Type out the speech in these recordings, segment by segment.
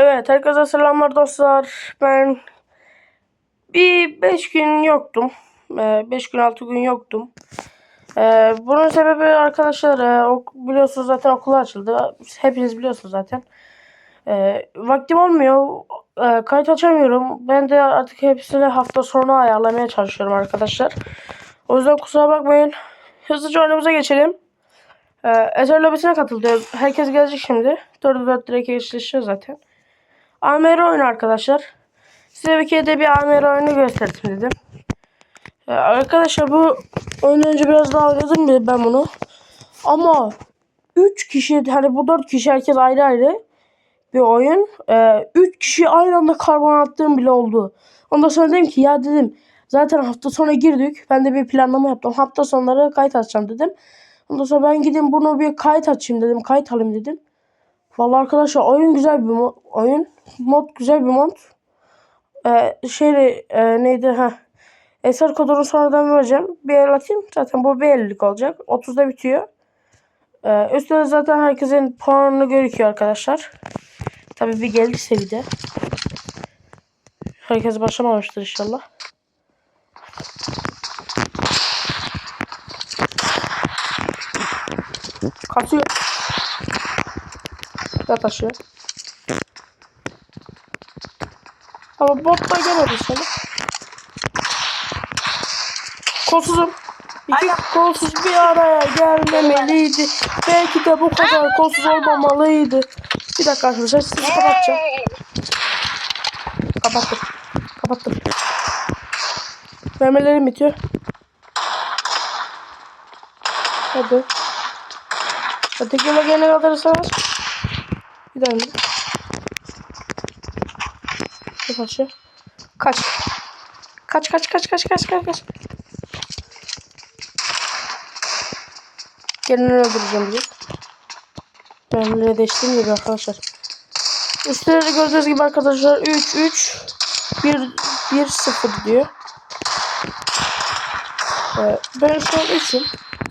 Evet, herkese selamlar dostlar. Ben bir 5 gün yoktum. 5 gün 6 gün yoktum. Ee, bunun sebebi arkadaşlar e, biliyorsunuz zaten okullar açıldı. Hepiniz biliyorsunuz zaten. Ee, vaktim olmuyor. Ee, kayıt açamıyorum. Ben de artık hepsini hafta sonu ayarlamaya çalışıyorum arkadaşlar. O yüzden kusura bakmayın. Hızlıca oyunumuza geçelim. Ee, Ezer lobisine katıldı. Herkes gelecek şimdi. 4'e 4 direkt eşleşiyor zaten. AMR oyunu arkadaşlar. Size bir kere de bir AMR oyunu gösterdim dedim. Ee, arkadaşlar bu oyunu önce biraz daha oynadım ben bunu. Ama 3 kişi hani bu 4 kişi herkes ayrı ayrı bir oyun. 3 kişi aynı anda karbon attığım bile oldu. Ondan sonra dedim ki ya dedim zaten hafta sonu girdik. Ben de bir planlama yaptım. Hafta sonları kayıt açacağım dedim. Ondan sonra ben gideyim bunu bir kayıt açayım dedim. Kayıt alayım dedim. Vallahi arkadaşlar oyun güzel bir mo- oyun. Mod güzel bir mod. Ee, şeyle e, neydi ha? Eser kodunu sonradan vereceğim. Bir el atayım. Zaten bu bir ellilik olacak. 30'da bitiyor. Ee, üstte de zaten herkesin puanını gözüküyor arkadaşlar. Tabii bir geldiyse bir de. Herkes başlamamıştır inşallah. Kaçıyor. Yat aşağı. Ama bot da gelmedi sana. Kolsuzum. İki kolsuz bir araya gelmemeliydi. Belki de bu kadar kolsuz olmamalıydı. Bir dakika arkadaşlar sizi kapatacağım. Kapattım. Kapattım. Mermilerim bitiyor. Hadi. Öteki yola gelene kadar savaş. Bir daha indir. Kaç aşağı. Kaç. Kaç kaç kaç kaç kaç kaç kaç. Geleni öldüreceğim diye. Ben bile değiştim gibi arkadaşlar. Üstleri gördüğünüz gibi arkadaşlar 3 3 1 1 0 diyor. Ee, ben şu an 3'üm.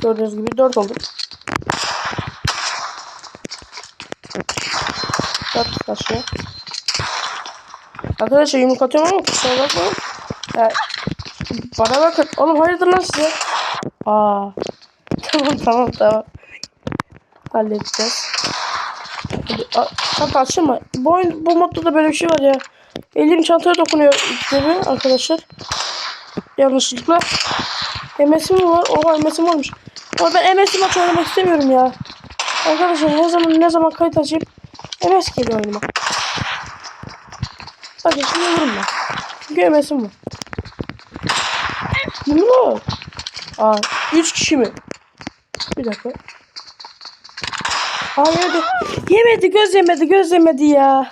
Gördüğünüz gibi 4 oldum. 4 aşağı. Arkadaşlar yumruk atıyorum ama kusura bakmayın. Ya, bana bakın. Oğlum hayırdır lan size? Aa. tamam tamam tamam. Halledeceğiz. Hadi, a, çanta açma. Bu, oyun, bu modda da böyle bir şey var ya. Elim çantaya dokunuyor gibi arkadaşlar. Yanlışlıkla. MS'im var? Oha MS'im varmış. Ama ben MS maç oynamak istemiyorum ya. Arkadaşlar ne zaman ne zaman kayıt açayım MS geliyor oyunuma. Bakın şimdi vururum ben. Çünkü MS'im var. Ne mi? Aa, 3 kişi mi? Bir dakika. Aa yemedi. Yemedi göz yemedi göz yemedi ya.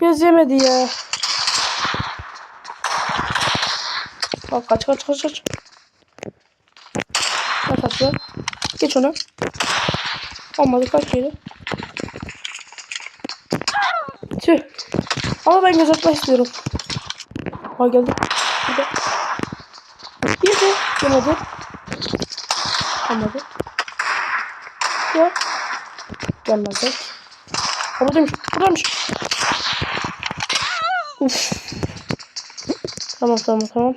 Göz yemedi ya. Bak kaç kaç kaç kaç. Kaç kaç Geç ona. Olmadı kaç yedi. Tüh. Ama ben göz atmak istiyorum. Aa geldi. Burada. Yedi. Yemedi. Olmadı. Ya. Gelmedi. Buradaymış. Buradaymış. Uf. Tamam tamam tamam.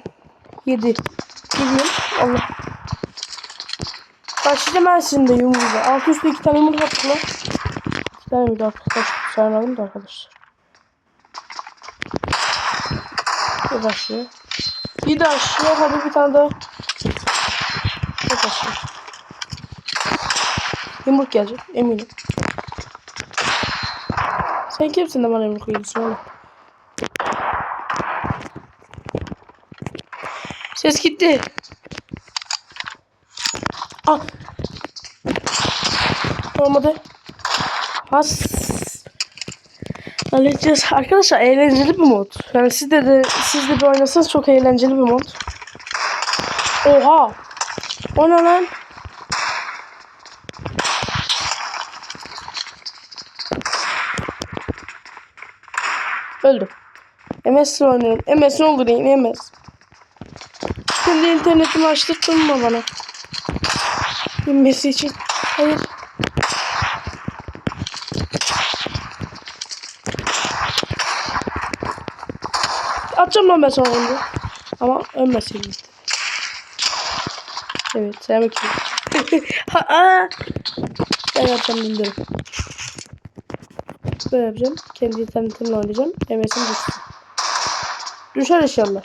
Yedi. Yediyorum. Allah. Başlayacağım ben sizin de yumruğu. Alt üstü iki tane yumruk attık lan. İki tane daha kaç saymalım da arkadaşlar. Bir başlıyor. Bir de aşağı hadi bir tane daha. Bir aşağı. Yumruk gelecek eminim. Sen kimsin de bana yumruk yiyorsun oğlum? Ses gitti. Ah. Olmadı. Has. Halledeceğiz. Arkadaşlar eğlenceli bir mod. Yani siz de, de siz de bir oynasanız çok eğlenceli bir mod. Oha. O ne lan? Öldüm. MS oynuyorum. MS ne olur yine MS. Şimdi internetimi açtırttın mı bana? Bilmesi için. Hayır. Atacağım lan ben sana onu. Ama ölmesin. Evet ha, aa. Ben yapacağım bilmiyorum. Böyle yapacağım. Kendi internetimle oynayacağım. MS'im düşsün. Düşer inşallah.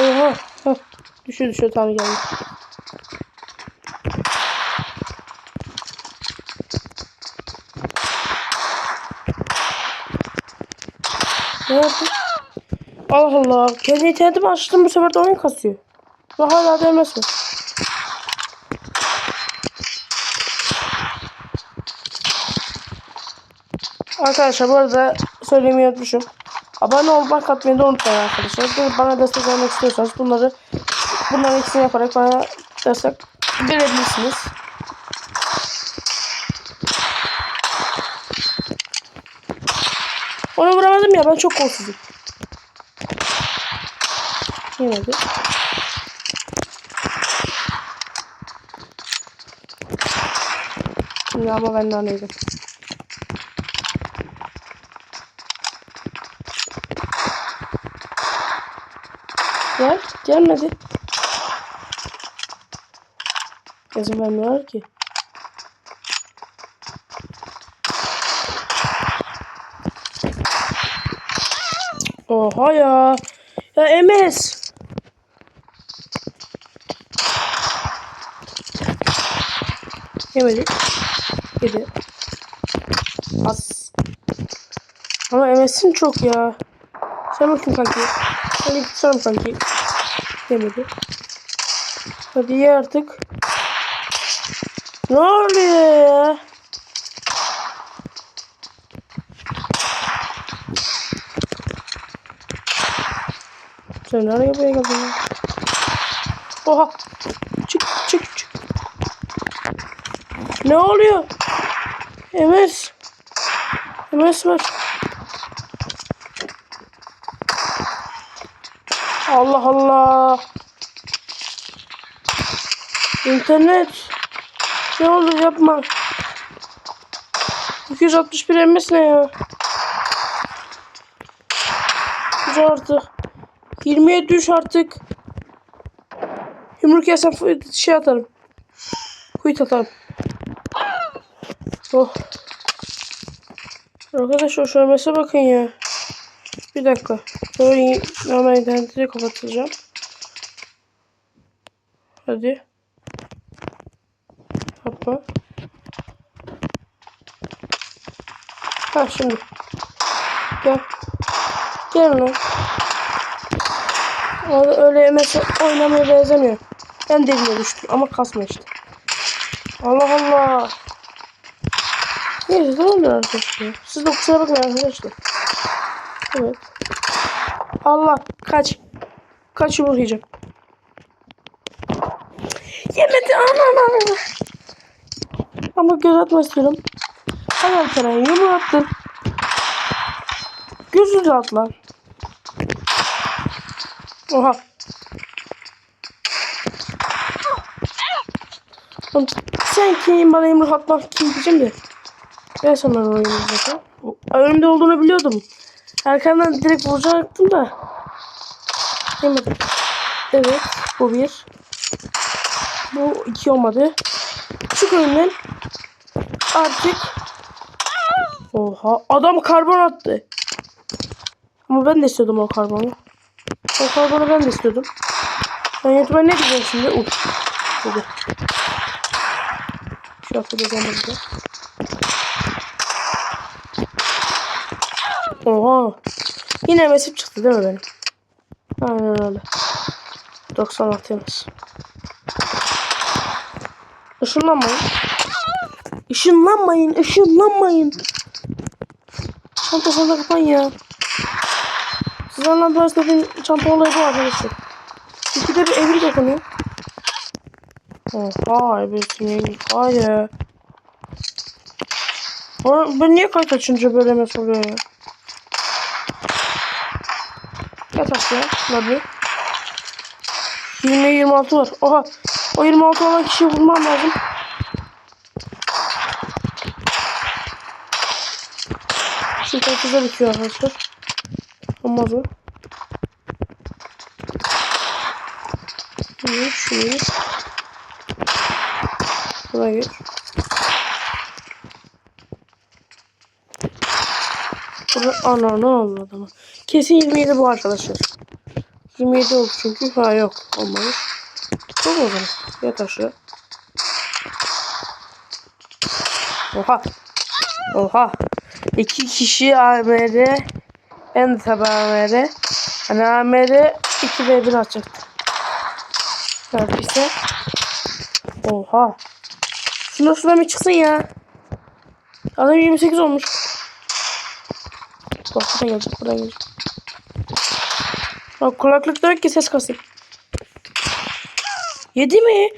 Oha. Heh. Düşüyor düşüyor tamam geldi. Yaptın? Allah Allah. Kendi internetimi açtım bu sefer de oyun kasıyor. Ve hala MS var. Arkadaşlar bu arada söylemeyi unutmuşum. Abone olmak atmayı da unutmayın arkadaşlar. Bana destek vermek istiyorsanız bunları bunların ikisini yaparak bana destek verebilirsiniz. Onu vuramadım ya ben çok kolsuzum. Yemedi. Şimdi ama ben de anladım. Gel. Gelmedi. İzin vermiyorlar ki. Oha ya. Ya MS. Yemedi. Yedi. Az. Ama MS'in çok ya. Sen bakayım kanki. Hadi gitsene kanki. Yemedi. Hadi ye artık. Ne oluyor ya? Sen nereye buraya geldin ya? Oha! Çık çık çık. Ne oluyor? MS. MS var. Allah Allah. İnternet. Ne olur yapma. 261 MS ne ya? Düş artık. 20'ye düş artık. Yumruk yesem şey atarım. Kuyut atarım. Oh. Arkadaşlar şu MS'e bakın ya. Bir dakika. Sonra normal interneti de kapatacağım. Hadi. Yapma. Ha şimdi. Gel. Gel lan. O öyle mesela oynamaya benzemiyor. Ben dibine düştüm ama kasma işte. Allah Allah. Neyse ne oluyor arkadaşlar? Siz de kusura bakmayın arkadaşlar. Evet. Allah kaç. Kaç yiyeceğim. Yemedi aman aman. Ama göz atma istiyorum. Hadi Alperen yumruk attın. Gözünü at lan. Oha. Sen kim bana yumruk atmak kim diyeceğim de. Ben sana oyunu zaten. Önümde olduğunu biliyordum. Arkamdan direkt vuracaktım da. Yemedim. Evet. Bu bir. Bu iki olmadı. Çık önümden. Artık. Oha. Adam karbon attı. Ama ben de istiyordum o karbonu. O karbonu ben de istiyordum. YouTube'a ne diyeceğim şimdi? Uf. Dedi. Şu hafta da zamanında. Oha. Yine mesip çıktı değil mi benim? Aynen öyle. 96 yalnız. Işınlanmayın. Işınlanmayın. Işınlanmayın. Çantasını da kapan ya. Anladınız dediğim çanta olayı bu arkadaşlar. İkide bir evlilik dokunuyor. Oha ebesini. Hayır. Ben ben niye kayıt açınca böyle mesaj oluyor ya? Yat aşağı. Hadi. 20 26 var. Oha. O 26 olan kişiyi vurmam lazım. Şimdi 30'a bitiyor arkadaşlar. Olmaz mı? Şunu, şunu. Buraya gir. Burada ana ne oldu adama? Kesin 27 bu arkadaşlar. 27 oldu çünkü. Ha yok olmamış. Çok o zaman. Yat aşağı. Oha. Oha. İki kişi AMR. Ben de tabi AMR. Hani AMR 2 v 1 atacaktı. Neredeyse. Oha. Şuna şuna bir çıksın ya. Adam 28 olmuş. Bak buraya gelecek buraya gelecek. Bak kulaklıkta yok ki ses kasayım. Yedi mi?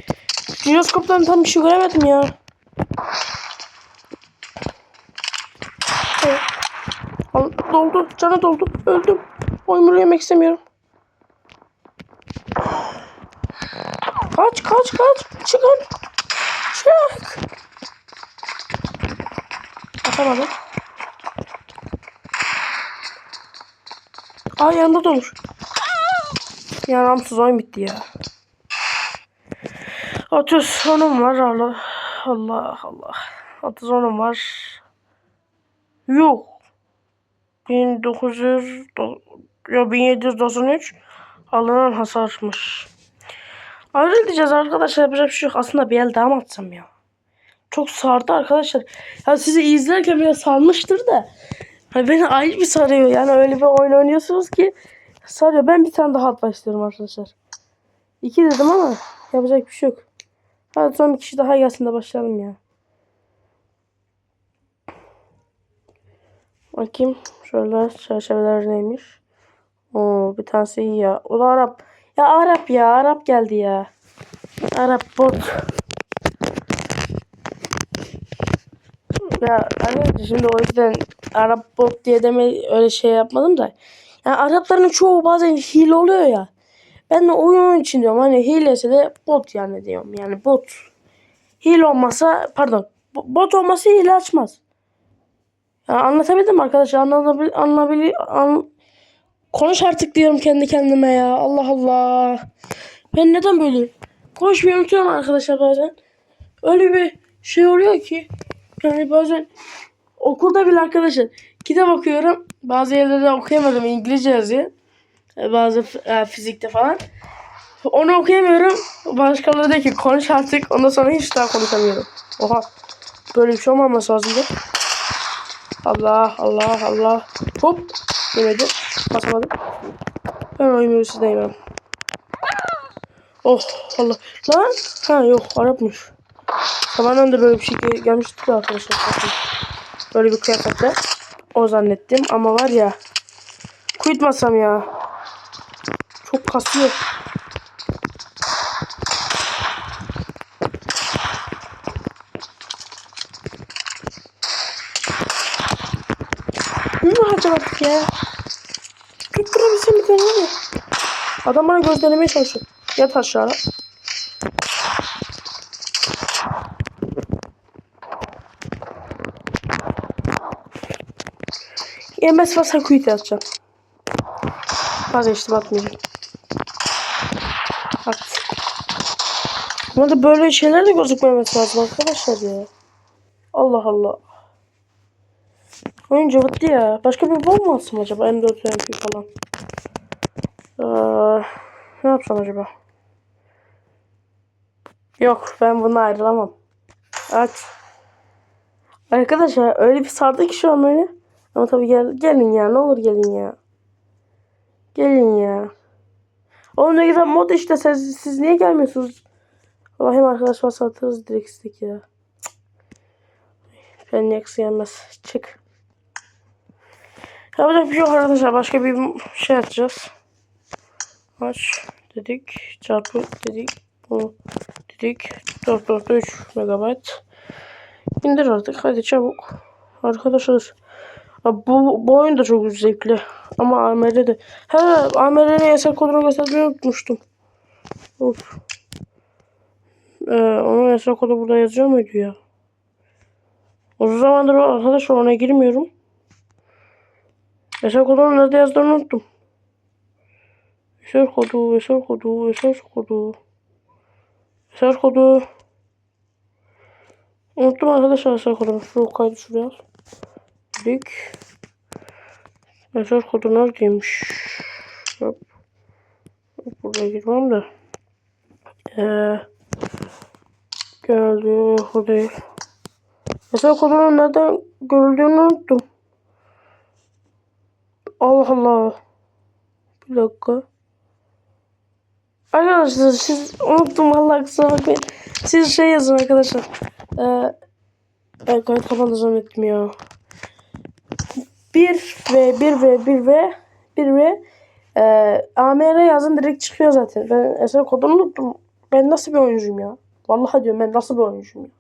Jiroskoptan tam bir şey göremedim ya. Evet. Al, doldu. Canı doldu. Öldüm. Oymuru yemek istemiyorum. Kaç kaç kaç. Çıkın. Çık. Atamadım. Aa yanında durmuş. Ya ramsız oyun bitti ya. 30 sonum var Allah. Allah Allah. 30 sonum var. Yok. 1900 do- ya 1793 alınan hasarmış. Ayrı diyeceğiz arkadaşlar yapacak bir şey yok. Aslında bir el daha mı atsam ya? Çok sardı arkadaşlar. Ya sizi izlerken bile sarmıştır da. Hani beni ayrı bir sarıyor. Yani öyle bir oyun oynuyorsunuz ki sarıyor. Ben bir tane daha atmak istiyorum arkadaşlar. İki dedim ama yapacak bir şey yok. Hadi son bir kişi daha gelsin de başlayalım ya. Bakayım. Şöyle çerçeveler neymiş. Oo bir tanesi iyi ya. Da Arap. Ya Arap ya. Arap geldi ya. Arap bot. Ya hani şimdi o yüzden Arap bot diye deme öyle şey yapmadım da. Yani Arapların çoğu bazen hile oluyor ya. Ben de oyun için diyorum hani hilese de bot yani diyorum. Yani bot. Hile olmasa pardon bo- bot olmasa hile açmaz. Ya anlatabildim mi arkadaşlar? Anlatabil, anlabil, an, konuş artık diyorum kendi kendime ya. Allah Allah. Ben neden böyle? Konuşmayı unutuyorum arkadaşlar bazen. Öyle bir şey oluyor ki. Yani bazen okulda bile arkadaşlar kitap okuyorum. Bazı yerlerde okuyamadım İngilizce yazıyor. E, Bazı e, fizikte falan. Onu okuyamıyorum. Başkaları diyor ki konuş artık. Ondan sonra hiç daha konuşamıyorum. Oha. Böyle bir şey olmaması lazımdı. Allah Allah Allah. Hop. Yemedi. Basmadım. Ben oyunu sizdeyim ben. Oh Allah. Lan. Ha yok Arapmış. Zamanında da böyle bir şey gel- gelmişti de arkadaşlar. Böyle bir kıyafetle. O zannettim ama var ya. Kuyutmasam ya. Çok kasıyor. Ne harcamadık ya? Tutturabilsem bir tane var ya. Adam bana gözlemlemeye çalışıyor. Yat aşağı. Yemez varsa kuyut atacağım. Vazgeçtim atmayacağım. At. Ama da böyle şeyler de gözükmemesi lazım arkadaşlar ya. Allah Allah. Oyun cıvıttı ya. Başka bir bol mu atsam acaba? M4 MP falan. Ee, ne yapsam acaba? Yok ben bununla ayrılamam. Aç. Arkadaşlar öyle bir sardı ki şu an böyle. Ama tabii gel, gelin ya ne olur gelin ya. Gelin ya. Oğlum ne güzel mod işte siz, siz niye gelmiyorsunuz? Allah'ım arkadaş varsa atarız direkt istek ya. Ben gelmez. Çık. Yapacak bir şey yok arkadaşlar. Başka bir şey atacağız. Aç dedik. Çarpı dedik. Bu dedik. 4.3 megabayt. İndir artık. Hadi çabuk. Arkadaşlar. Bu, bu oyun da çok zevkli. Ama AMR'de. He AMR'nin yasak kodunu göstermeyi unutmuştum. Of. Ee, onun yasak kodu burada yazıyor muydu ya? Uzun zamandır arkadaşlar ona girmiyorum. Mesaj kodunu nerede yazdığını unuttum. Mesaj kodu, mesaj kodu, mesaj kodu. Mesaj kodu. Unuttum arkadaşlar mesaj kodunu. Şu kaydı şuraya. Dik. Mesaj kodu neredeymiş? Hop. Buraya girmem de. Ee, geldi. O değil. Mesaj kodunun nereden görüldüğünü unuttum. Allah Allah. Bir dakika. Arkadaşlar siz unuttum vallahi kusura bakmayın. Siz şey yazın arkadaşlar. Ee, kayıt kapandı zannettim ya. 1 ve 1 ve 1 ve 1 ve e, AMR yazın direkt çıkıyor zaten. Ben eser kodunu unuttum. Ben nasıl bir oyuncuyum ya? Vallahi diyorum ben nasıl bir oyuncuyum ya?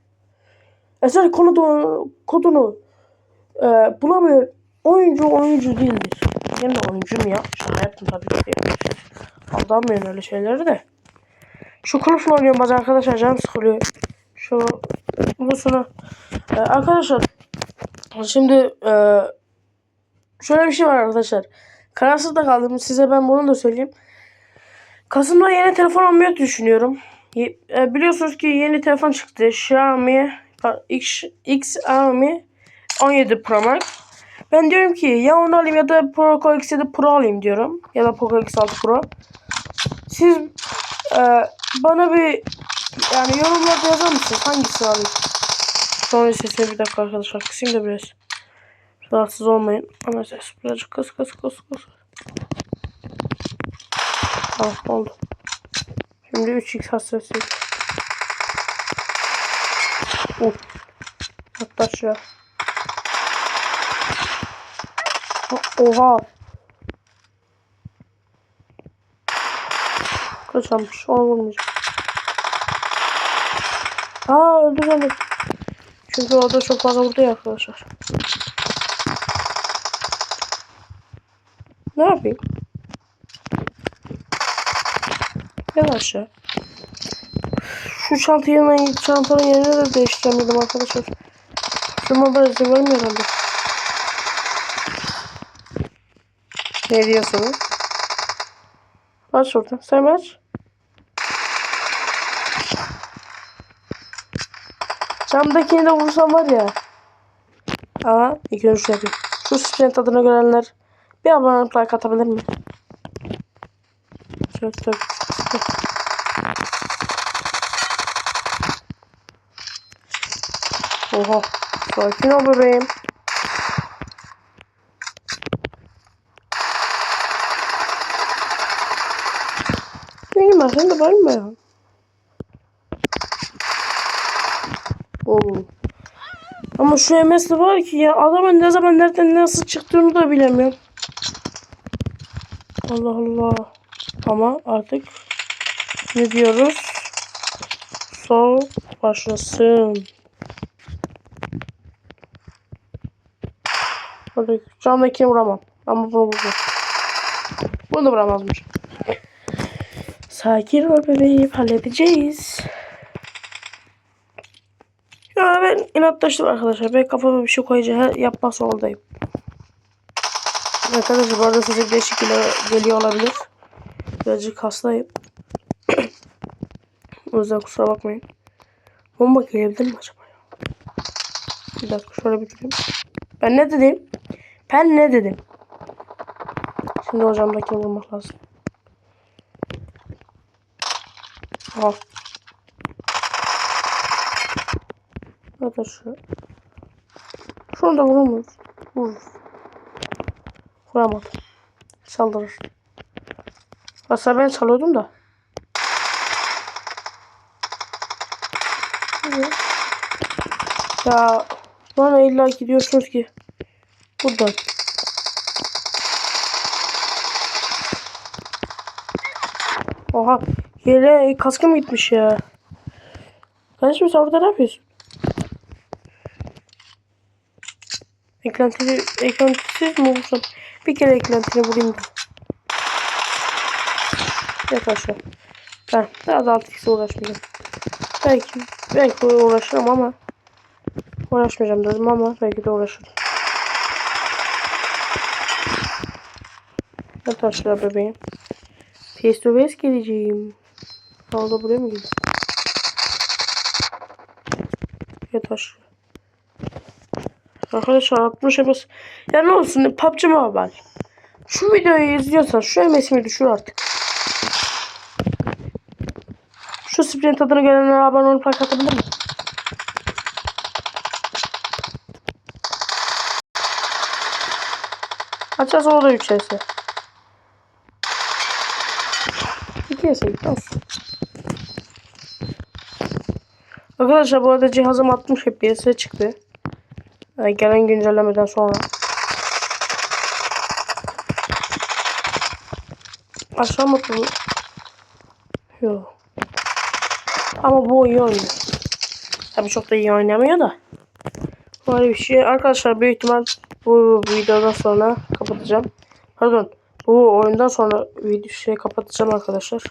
Eser kodunu, kodunu e, bulamıyor. Oyuncu oyuncu değildir. Ben de oyuncuyum ya. Şaka yaptım tabii ki. Aldanmayın öyle şeyleri de. Şu kılıfla oynuyorum bazen arkadaşlar canım sıkılıyor. Şu bulusunu. Ee, arkadaşlar şimdi e, şöyle bir şey var arkadaşlar. Kararsız da kaldım. Size ben bunu da söyleyeyim. Kasım'da yeni telefon almayı düşünüyorum. E, biliyorsunuz ki yeni telefon çıktı. Xiaomi X, Xiaomi 17 Pro Max. Ben diyorum ki ya onu alayım ya da Poco X7 Pro alayım diyorum. Ya da Poco X6 Pro. Siz e, bana bir yani yorumlarda yazar mısınız? Hangisini alayım? Sonra sesini bir dakika arkadaşlar kısayım da biraz. Rahatsız olmayın. Ama ses birazcık kıs kıs kıs kıs. Tamam oldu. Şimdi 3x hassasiyet. Uf. Hatta aşağı. Oha. Kaçamış. Onu vurmayacağım. Aa öldü beni. Çünkü orada çok fazla vurdu ya arkadaşlar. Ne yapayım? Aşağı. Şu çantayı çantanın yerini de değiştiremedim arkadaşlar. Şu mobil izin vermiyor herhalde. Ne diyorsunuz? Aç oradan. Sen aç. Camdakini de vursam var ya. Ama ilk önce şunu yapayım. Şu sprint adını görenler bir abone olup like atabilir mi? Şöyle tabii. Oha. Sakin ol bebeğim. Benim ben sen var mı? Oo. Ama şu MS var ki ya adamın ne zaman nereden nasıl çıktığını da bilemiyorum. Allah Allah. Ama artık ne diyoruz? Sol başlasın. Hadi camdakini vuramam. Ama bunu vurdum. Bunu da vuramazmış. Sakin ol bebeğim. Halledeceğiz. Ya ben inatlaştım arkadaşlar. Ben kafama bir şey koyacağım. Yapmak zorundayım. Arkadaşlar bu arada sesim değişik geliyor, olabilir. Birazcık hastayım. o yüzden kusura bakmayın. Bomba gelebilir mi acaba? Bir dakika şöyle bir durayım. Ben ne dedim? Ben ne dedim? Şimdi hocamdakini vurmak lazım. Al. Hadi şu. Şunu da vuramıyoruz. Vurur. Vuramadım. Saldırır. Aslında ben çalıyordum da. Ya bana illa gidiyorsunuz ki. Buradan. Oha. Yere kaskım gitmiş ya. Kardeşim sen orada ne yapıyorsun? Eklentili, eklentisiz mi vursam? Bir kere eklentini vurayım da. Yat aşağı. Ben daha da 6x'e uğraşmayacağım. Belki, belki uğraşırım ama uğraşmayacağım dedim ama belki de uğraşırım. Yat aşağı bebeğim. Face to face geleceğim. Havada buraya mı gidiyor? Yat aşağı. Arkadaşlar 60 yapız. Ya ne olsun PUBG Mobile. Şu videoyu izliyorsan şu MS'imi düşür artık. Şu sprint adını görenlere abone olup like atabilir mi? Açacağız o da 3 S. 2 S olsun. Arkadaşlar bu arada cihazım 60 FPS çıktı. Yani gelen güncellemeden sonra. Aşağı mı bu? Yok. Ama bu iyi oynuyor. Tabii çok da iyi oynamıyor da. Böyle bir şey. Arkadaşlar büyük ihtimal bu videodan sonra kapatacağım. Pardon. Bu oyundan sonra video şey kapatacağım arkadaşlar.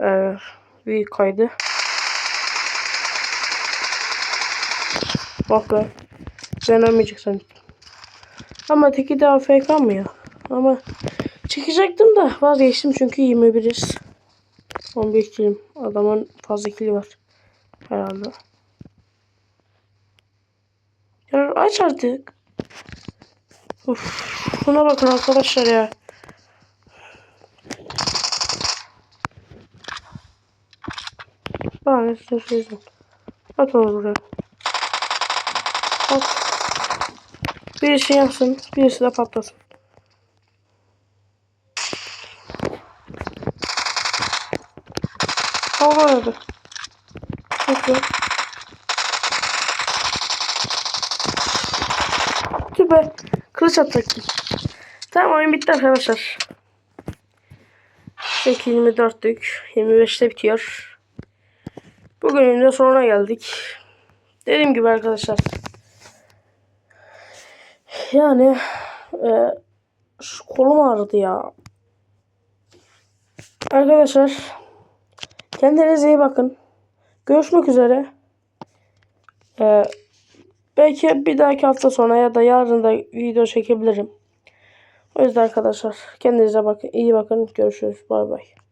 Ee, bir kaydı. Bak be. Ben ölmeyeceksin. Ama teki de AFK mı ya? Ama çıkacaktım da vazgeçtim çünkü 21'iz. 11 kilim. Adamın fazla kili var. Herhalde. Ya aç artık. Uf, buna bakın arkadaşlar ya. Bana ne sözüm. At onu buraya. At. Birisi yansın, birisi de patlasın. Hava nerede? Bekle. Tüh be. Kılıç atacaktım. Tamam oyun bitti arkadaşlar. 24'lük. 25'te bitiyor. Bugünün de sonuna geldik. Dediğim gibi arkadaşlar. Yani e, şu kolum ağrıdı ya. Arkadaşlar kendinize iyi bakın. Görüşmek üzere. E, belki bir dahaki hafta sonra ya da yarın da video çekebilirim. O yüzden arkadaşlar kendinize bakın. iyi bakın. Görüşürüz. Bay bay.